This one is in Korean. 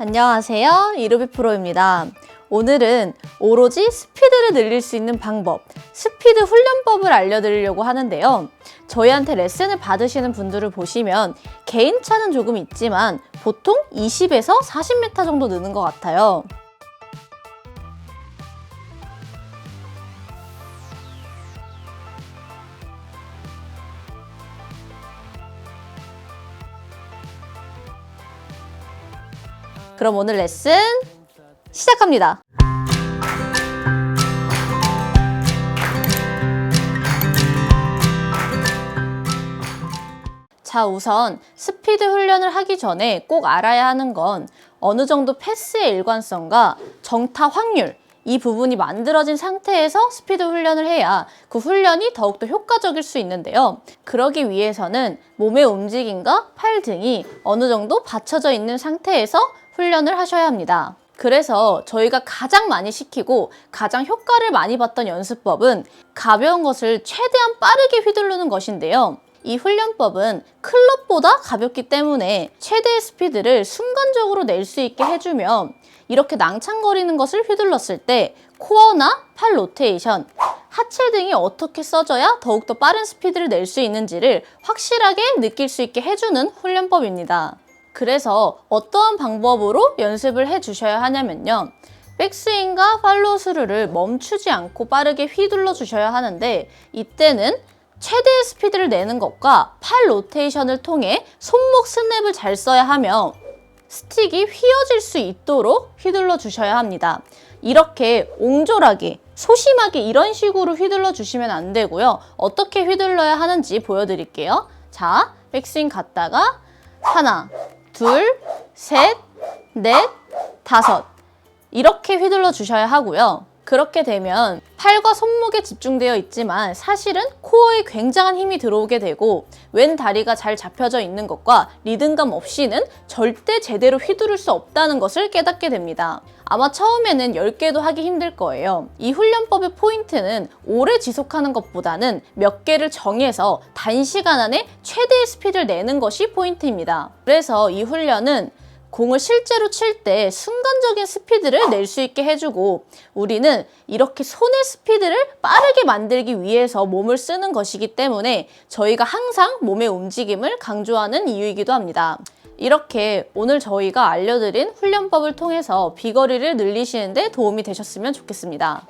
안녕하세요. 이루비 프로입니다. 오늘은 오로지 스피드를 늘릴 수 있는 방법, 스피드 훈련법을 알려드리려고 하는데요. 저희한테 레슨을 받으시는 분들을 보시면 개인차는 조금 있지만 보통 20에서 40m 정도 느는 것 같아요. 그럼 오늘 레슨 시작합니다. 자, 우선 스피드 훈련을 하기 전에 꼭 알아야 하는 건 어느 정도 패스의 일관성과 정타 확률, 이 부분이 만들어진 상태에서 스피드 훈련을 해야 그 훈련이 더욱더 효과적일 수 있는데요. 그러기 위해서는 몸의 움직임과 팔 등이 어느 정도 받쳐져 있는 상태에서 훈련을 하셔야 합니다. 그래서 저희가 가장 많이 시키고 가장 효과를 많이 봤던 연습법은 가벼운 것을 최대한 빠르게 휘두르는 것인데요. 이 훈련법은 클럽보다 가볍기 때문에 최대의 스피드를 순간적으로 낼 수 있게 해주며 이렇게 낭창거리는 것을 휘둘렀을 때 코어나 팔 로테이션, 하체 등이 어떻게 써져야 더욱더 빠른 스피드를 낼 수 있는지를 확실하게 느낄 수 있게 해주는 훈련법입니다. 그래서 어떠한 방법으로 연습을 해 주셔야 하냐면요. 백스윙과 팔로우 스루를 멈추지 않고 빠르게 휘둘러 주셔야 하는데 이때는 최대의 스피드를 내는 것과 팔 로테이션을 통해 손목 스냅을 잘 써야 하며 스틱이 휘어질 수 있도록 휘둘러 주셔야 합니다. 이렇게 옹졸하게 소심하게 이런 식으로 휘둘러 주시면 안 되고요. 어떻게 휘둘러야 하는지 보여드릴게요. 자, 백스윙 갔다가 하나, 둘, 셋, 넷, 다섯 이렇게 휘둘러 주셔야 하고요. 그렇게 되면 팔과 손목에 집중되어 있지만 사실은 코어에 굉장한 힘이 들어오게 되고 왼 다리가 잘 잡혀져 있는 것과 리듬감 없이는 절대 제대로 휘두를 수 없다는 것을 깨닫게 됩니다. 아마 처음에는 10개도 하기 힘들 거예요. 이 훈련법의 포인트는 오래 지속하는 것보다는 몇 개를 정해서 단시간 안에 최대의 스피드를 내는 것이 포인트입니다. 그래서 이 훈련은 공을 실제로 칠 때 순간적인 스피드를 낼 수 있게 해주고 우리는 이렇게 손의 스피드를 빠르게 만들기 위해서 몸을 쓰는 것이기 때문에 저희가 항상 몸의 움직임을 강조하는 이유이기도 합니다. 이렇게 오늘 저희가 알려드린 훈련법을 통해서 비거리를 늘리시는데 도움이 되셨으면 좋겠습니다.